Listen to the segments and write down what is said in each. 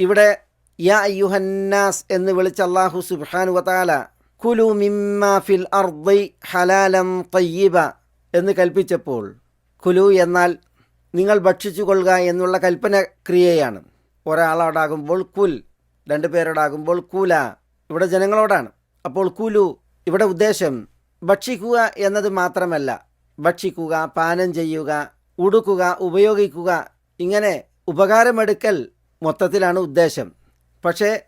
ഇവിടെ യാ യുഹന്നാസ് എന്ന് വിളിച്ച അള്ളാഹു സുബ്ഹാനു വതാല കുലു മിമ്മാ ഫിൽ അർദി ഹലാലം തയ്യബ എന്ന് കൽപ്പിച്ചപ്പോൾ കുലു എന്നാൽ നിങ്ങൾ ഭക്ഷിച്ചു കൊള്ളുക എന്നുള്ള കൽപ്പന ക്രിയയാണ്. ഒരാളോടാകുമ്പോൾ കുൽ രണ്ടു പേരോടാകുമ്പോൾ കൂല ഇവിടെ ജനങ്ങളോടാണ്. അപ്പോൾ കുലു ഇവിടെ ഉദ്ദേശം ഭക്ഷിക്കുക എന്നത് മാത്രമല്ല ഭക്ഷിക്കുക പാനം ചെയ്യുക ഉടുക്കുക ഉപയോഗിക്കുക ഇങ്ങനെ ഉപകാരമെടുക്കൽ മൊത്തത്തിലാണ് ഉദ്ദേശം. പക്ഷേ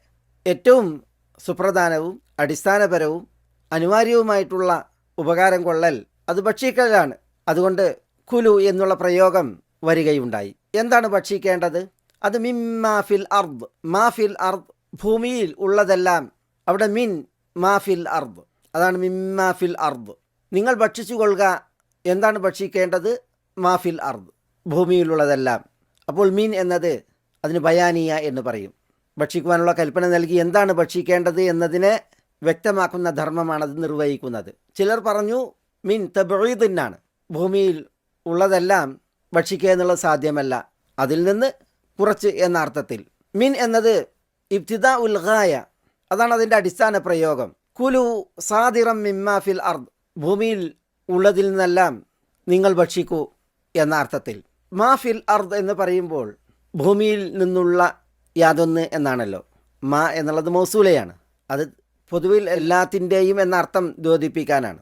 ഏറ്റവും സുപ്രധാനവും അടിസ്ഥാനപരവും അനിവാര്യവുമായിട്ടുള്ള ഉപകാരം കൊള്ളൽ അത് ഭക്ഷിക്കലാണ്. അതുകൊണ്ട് കുലു എന്നുള്ള പ്രയോഗം വരികയുണ്ടായി. എന്താണ് ഭക്ഷിക്കേണ്ടത്? അത് മിൻ മാഫിൽ അർദ്. മാഫിൽ അർദ് ഭൂമിയിൽ ഉള്ളതെല്ലാം അവിടെ മിൻ മാഫിൽ അർദ്. അതാണ് മിൻ മാഫിൽ അർദ്. നിങ്ങൾ ഭക്ഷിച്ചു കൊള്ളുക എന്താണ് ഭക്ഷിക്കേണ്ടത്? മാഫിൽ അർദ്. ഭൂമിയിലുള്ളതെല്ലാം അപ്പോൾ മീൻ എന്നത് അതിന് ബയാനിയ എന്ന് പറയും. ഭക്ഷിക്കുവാനുള്ള കൽപ്പന നൽകി എന്താണ് ഭക്ഷിക്കേണ്ടത് എന്നതിനെ വ്യക്തമാക്കുന്ന ധർമ്മമാണത് നിർവഹിക്കുന്നത്. ചിലർ പറഞ്ഞു മീൻ തബീദിനാണ് ഭൂമിയിൽ ഉള്ളതെല്ലാം ഭക്ഷിക്കുക എന്നുള്ളത് സാധ്യമല്ല. അതിൽ നിന്ന് കുറച്ച് എന്ന അർത്ഥത്തിൽ. മിൻ എന്നത് ഇബ്തിദ ഉൽഗായ അതാണ് അതിന്റെ അടിസ്ഥാന പ്രയോഗം. കുലു സാദിറം മിമ്മാഫിൽ അർദ്. ഭൂമിയിൽ ഉള്ളതിൽ നിന്നെല്ലാം നിങ്ങൾ ഭക്ഷിക്കൂ എന്ന അർത്ഥത്തിൽ. മാഫിൽ അർദ് എന്ന് പറയുമ്പോൾ ഭൂമിയിൽ നിന്നുള്ള യാതൊന്ന് എന്നാണല്ലോ. മാ എന്നുള്ളത് മൗസൂലയാണ്. അത് പൊതുവിൽ എല്ലാത്തിന്റെയും എന്ന അർത്ഥം ദ്യോതിപ്പിക്കാനാണ്.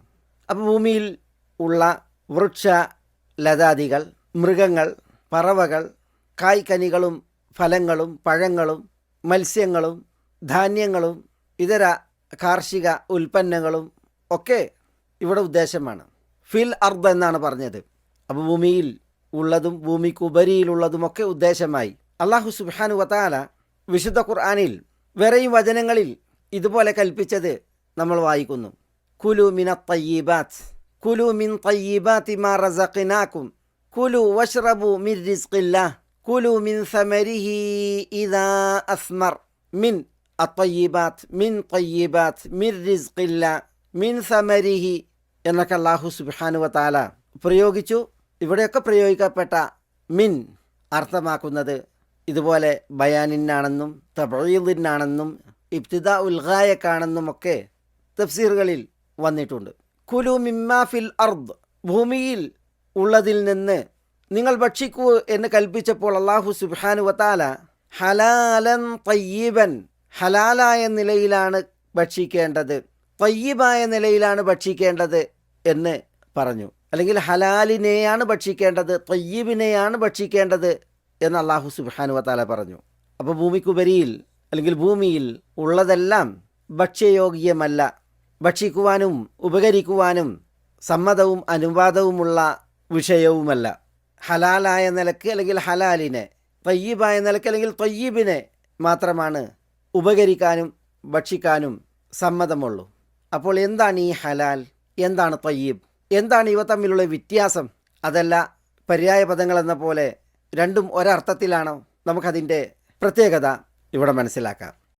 അപ്പോൾ ഭൂമിയിൽ ഉള്ള വൃക്ഷ ലതാദികൾ മൃഗങ്ങൾ പറവകൾ കായ്ക്കനികളും ഫലങ്ങളും പഴങ്ങളും മത്സ്യങ്ങളും ധാന്യങ്ങളും ഇതര കാർഷിക ഉൽപ്പന്നങ്ങളും ഒക്കെ ഇവിടെ ഉദ്ദേശമാണ്. ഫിൽ അർദ് എന്നാണ് പറഞ്ഞത്. അപ്പോൾ ഭൂമിയിൽ ഉള്ളതും ഭൂമിക്കുപരിയിലുള്ളതുമൊക്കെ ഉദ്ദേശമായി. അള്ളാഹു സുബാനു വത്താല വിശുദ്ധ ഖുർആാനിൽ വേറെയും വചനങ്ങളിൽ ഇതുപോലെ കൽപ്പിച്ചത് നമ്മൾ വായിക്കുന്നു. കുലു മിന തയ്യീബാത്ത് കുലു മിൻ തയ്യീബാത്തി മാ റസഖിനാക്കും കുലു വഷ്റബു മിൻ റിസ്ഖില്ലാ കുലു മിൻ സമരിഹി ഇദാ അസ്മർ മിൻ അത്തയ്യീബാത്ത് മിൻ തയ്യീബാത്ത് മിൻ റിസ്ഖില്ല മിൻ സമരിഹി എന്നൊക്കെ അള്ളാഹു സുബാനു വത്താല പ്രയോഗിച്ചു. ഇവിടെയൊക്കെ പ്രയോഗിക്കപ്പെട്ട മിൻ അർത്ഥമാക്കുന്നത് ഇതുപോലെ ബയാനിന്നാണെന്നും തബീദിനാണെന്നും ഇബ്തിദ ഉൽഗായക്കാണെന്നും ഒക്കെ തഫ്സീറുകളിൽ വന്നിട്ടുണ്ട്. കുലു മിമ്മാഫിൽ അർദ് ഭൂമിയിൽ ഉള്ളതിൽ നിന്ന് നിങ്ങൾ ഭക്ഷിക്കൂ എന്ന് കൽപ്പിച്ചപ്പോൾ അള്ളാഹു സുബാനു വത്താല ഹലാലൻ തയ്യീബൻ ഹലാലായ നിലയിലാണ് ഭക്ഷിക്കേണ്ടത് തയ്യീബായ നിലയിലാണ് ഭക്ഷിക്കേണ്ടത് എന്ന് പറഞ്ഞു. അല്ലെങ്കിൽ ഹലാലിനെയാണ് ഭക്ഷിക്കേണ്ടത് തയ്യീബിനെയാണ് ഭക്ഷിക്കേണ്ടത് എന്ന് അള്ളാഹു സുബാനു വത്താല പറഞ്ഞു. അപ്പോൾ ഭൂമിക്കുപരിയിൽ അല്ലെങ്കിൽ ഭൂമിയിൽ ഉള്ളതെല്ലാം ഭക്ഷ്യയോഗ്യമല്ല. ഭക്ഷിക്കുവാനും ഉപകരിക്കുവാനും സമ്മതവും അനുവാദവുമുള്ള വിഷയവുമല്ല. ഹലാലായ നിലയ്ക്ക് അല്ലെങ്കിൽ ഹലാലിനെ തയ്യീബായ നിലയ്ക്ക് അല്ലെങ്കിൽ തയ്യീബിനെ മാത്രമാണ് ഉപകരിക്കാനും ഭക്ഷിക്കാനും സമ്മതമുള്ളൂ. അപ്പോൾ എന്താണ് ഈ ഹലാൽ? എന്താണ് തയ്യീബ്? എന്താണ് ഇവ തമ്മിലുള്ള വ്യത്യാസം? അതല്ല പര്യായ പദങ്ങൾ എന്ന പോലെ രണ്ടും ഒരർത്ഥത്തിലാണോ നമുക്കതിന്റെ പ്രത്യേകത ഇവിടെ മനസ്സിലാക്കാം.